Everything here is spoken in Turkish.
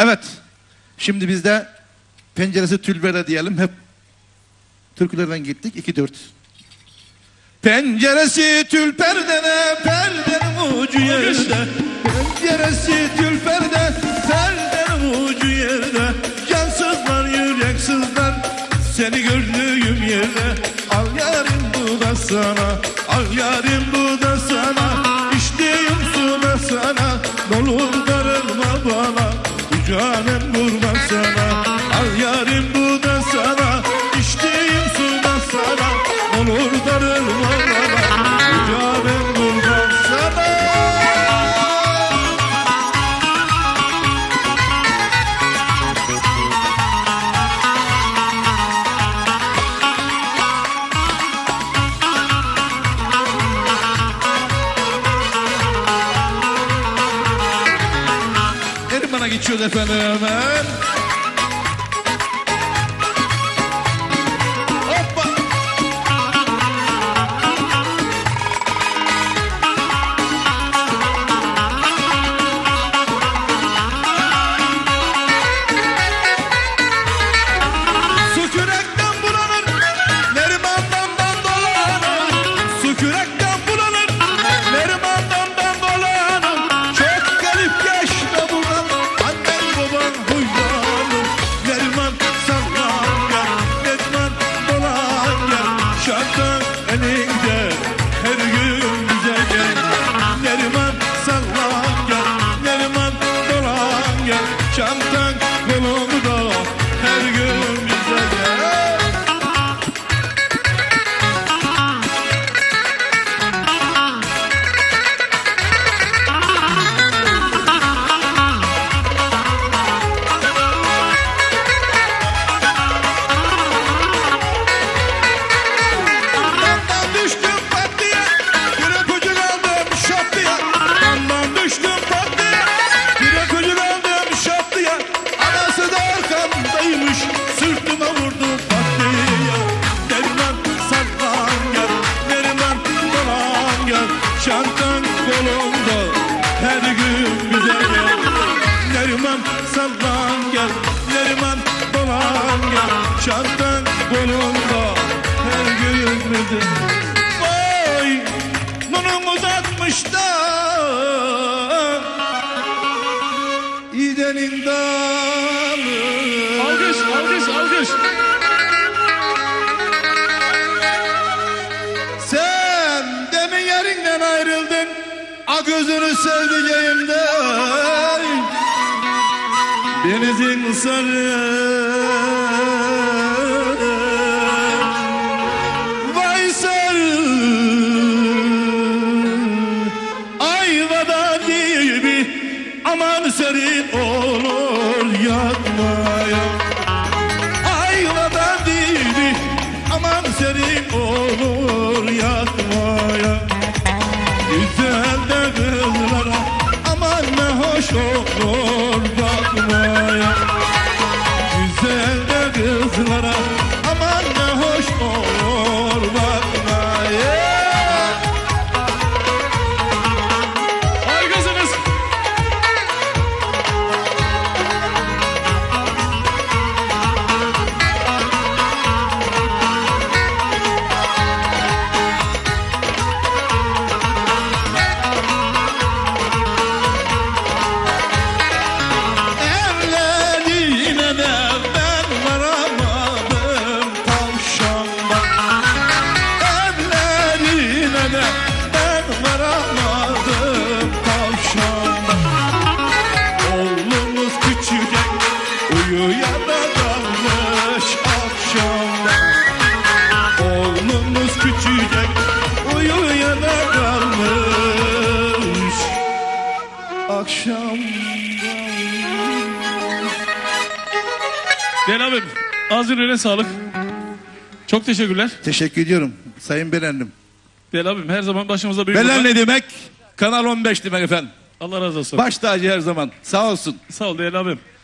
Evet. Şimdi biz de penceresi tülbere diyelim. Hep türkülerden gittik. 2-4. Penceresi tül perdene, perdenin ucu yerde. Penceresi tül perde, perdenin ucu yerde. Cansızlar, yüreksizler, seni gördüğüm yerde. Al yarim bu da sana, al yarim bu da sana. İçtiğim su da sana, olur bana. Bu canım geçiyoruz efendim Şantan kolumda, her gün gel. Neriman sallan gel, Neriman dolan gel. Şantan kolumda, her gün bize Vay, nunum uzatmış da İdenin gözünü sevdiceğimden Denizin sarı Güzel de kızlara aman ne hoş olur bakmaya Değerli abim, ağzın sağlık. Çok teşekkürler. Teşekkür ediyorum Sayın Belendim. Değerli abim her zaman başımızda büyük Belen ne demek? Kanal 15 demek efendim. Allah razı olsun. Baş tacı her zaman. Sağ olsun. Sağ ol değerli abim.